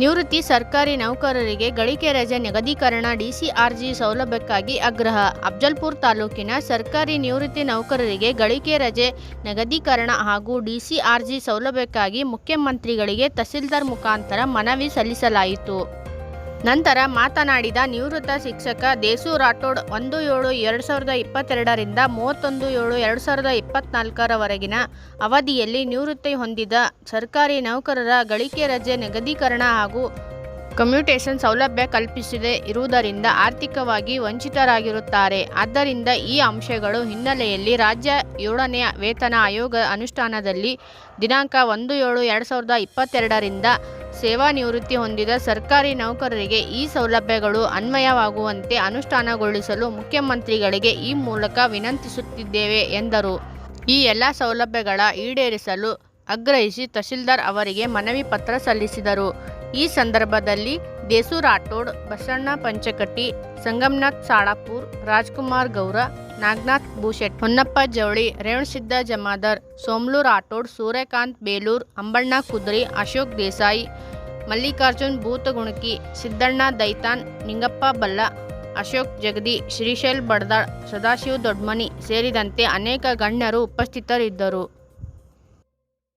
ನಿವೃತ್ತಿ ಸರ್ಕಾರಿ ನೌಕರರಿಗೆ ಗಳಿಕೆ ರಜೆ ನಿಗದೀಕರಣ ಡಿಸಿಆರ್ಜಿ ಸೌಲಭ್ಯಕ್ಕಾಗಿ ಆಗ್ರಹ. ಅಫ್ಜಲ್ಪುರ ತಾಲೂಕಿನ ಸರ್ಕಾರಿ ನಿವೃತ್ತಿ ನೌಕರರಿಗೆ ಗಳಿಕೆ ರಜೆ ನಿಗದೀಕರಣ ಹಾಗೂ ಡಿಸಿಆರ್ಜಿ ಸೌಲಭ್ಯಕ್ಕಾಗಿ ಮುಖ್ಯಮಂತ್ರಿಗಳಿಗೆ ತಹಸೀಲ್ದಾರ್ ಮುಖಾಂತರ ಮನವಿ ಸಲ್ಲಿಸಲಾಯಿತು. ನಂತರ ಮಾತನಾಡಿದ ನಿವೃತ್ತ ಶಿಕ್ಷಕ ದೇಸು ರಾಠೋಡ್ ಒಂದು ಏಳು ಎರಡು ಸಾವಿರದ ಇಪ್ಪತ್ತೆರಡರಿಂದ ಮೂವತ್ತೊಂದು ಏಳು ಎರಡು ಸಾವಿರದ ಇಪ್ಪತ್ತ್ನಾಲ್ಕರವರೆಗಿನ ಅವಧಿಯಲ್ಲಿ ನಿವೃತ್ತಿ ಹೊಂದಿದ ಸರ್ಕಾರಿ ನೌಕರರ ಗಳಿಕೆ ರಜೆ ನಿಗದೀಕರಣ ಹಾಗೂ ಕಮ್ಯುಟೇಷನ್ ಸೌಲಭ್ಯ ಕಲ್ಪಿಸದೆ ಇರುವುದರಿಂದ ಆರ್ಥಿಕವಾಗಿ ವಂಚಿತರಾಗಿರುತ್ತಾರೆ. ಆದ್ದರಿಂದ ಈ ಅಂಶಗಳು ಹಿನ್ನೆಲೆಯಲ್ಲಿ ರಾಜ್ಯ ಏಳನೇ ವೇತನ ಆಯೋಗ ಅನುಷ್ಠಾನದಲ್ಲಿ ದಿನಾಂಕ ಒಂದು ಏಳು ಎರಡು ಸಾವಿರದ ಇಪ್ಪತ್ತೆರಡರಿಂದ ಸೇವಾ ನಿವೃತ್ತಿ ಹೊಂದಿದ ಸರ್ಕಾರಿ ನೌಕರರಿಗೆ ಈ ಸೌಲಭ್ಯಗಳು ಅನ್ವಯವಾಗುವಂತೆ ಅನುಷ್ಠಾನಗೊಳಿಸಲು ಮುಖ್ಯಮಂತ್ರಿಗಳಿಗೆ ಈ ಮೂಲಕ ವಿನಂತಿಸುತ್ತಿದ್ದೇವೆ, ಎಂದರು. ಈ ಎಲ್ಲ ಸೌಲಭ್ಯಗಳ ಈಡೇರಿಸಲು ಆಗ್ರಹಿಸಿ ತಹಸೀಲ್ದಾರ್ ಅವರಿಗೆ ಮನವಿ ಪತ್ರ ಸಲ್ಲಿಸಿದರು. ಈ ಸಂದರ್ಭದಲ್ಲಿ ದೇಸು ರಾಠೋಡ್ ಬಸಣ್ಣ ಪಂಚಕಟ್ಟಿ, ಸಂಗಮ್ನಾಥ್ ಸಾಳಾಪುರ್, ರಾಜ್ಕುಮಾರ್ ಗೌರ, ನಾಗನಾಥ್ ಭೂಷೆಟ್, ಹೊನ್ನಪ್ಪ ಜವಳಿ ರೇವಣಸಿದ್ದ ಜಮಾದರ್ ಸೋಮ್ಲು ರಾಠೋಡ್ ಸೂರ್ಯಕಾಂತ್ ಬೇಲೂರ್, ಅಂಬಣ್ಣ ಕುದ್ರಿ, ಅಶೋಕ್ ದೇಸಾಯಿ, ಮಲ್ಲಿಕಾರ್ಜುನ್ ಭೂತಗುಣಕಿ, ಸಿದ್ದಣ್ಣ ದೈತಾನ್, ನಿಂಗಪ್ಪ ಬಲ್ಲ, ಅಶೋಕ್ ಜಗದಿ, ಶ್ರೀಶೈಲ್ ಬಡ್ದಾಳ್, ಸದಾಶಿವ ದೊಡ್ಮನಿ ಸೇರಿದಂತೆ ಅನೇಕ ಗಣ್ಯರು ಉಪಸ್ಥಿತರಿದ್ದರು.